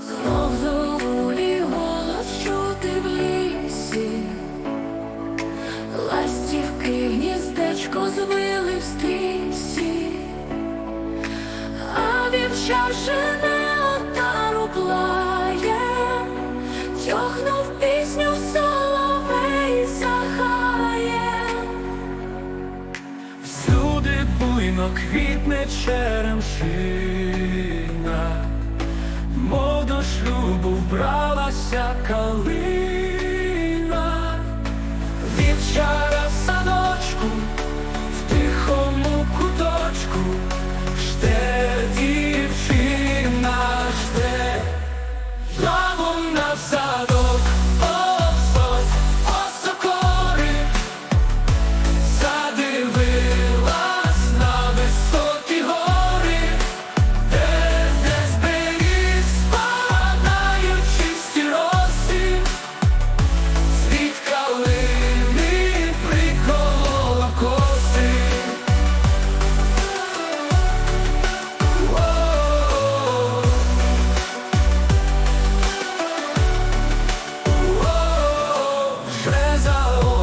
Знов золулі голос чути в лісі, ластівки гніздечко звили в стрісі, а вівчар отару плає, тьохнув пісню соловей захає. Всюди буйно квітне черемшина, шлюбу вбралася калина.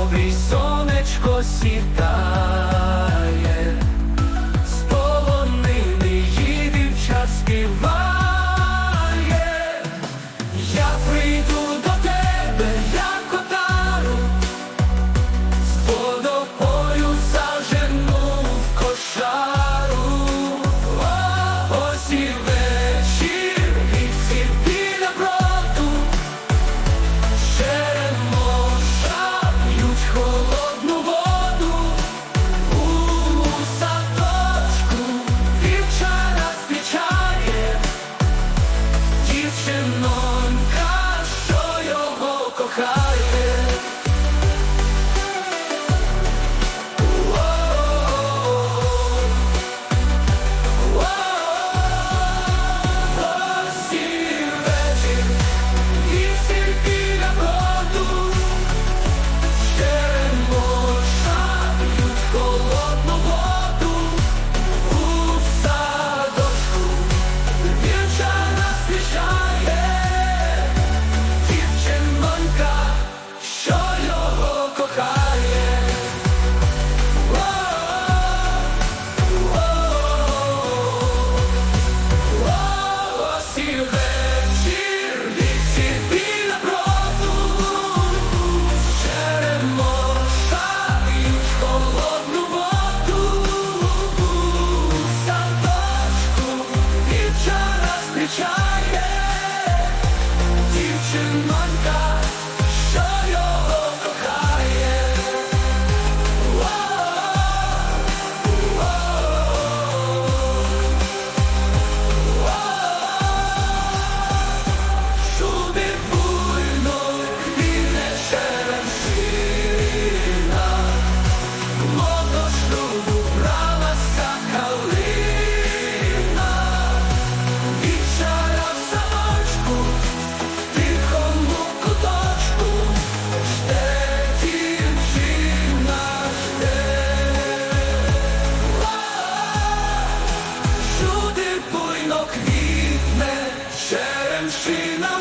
обрій сонечко сіта. Maszyna!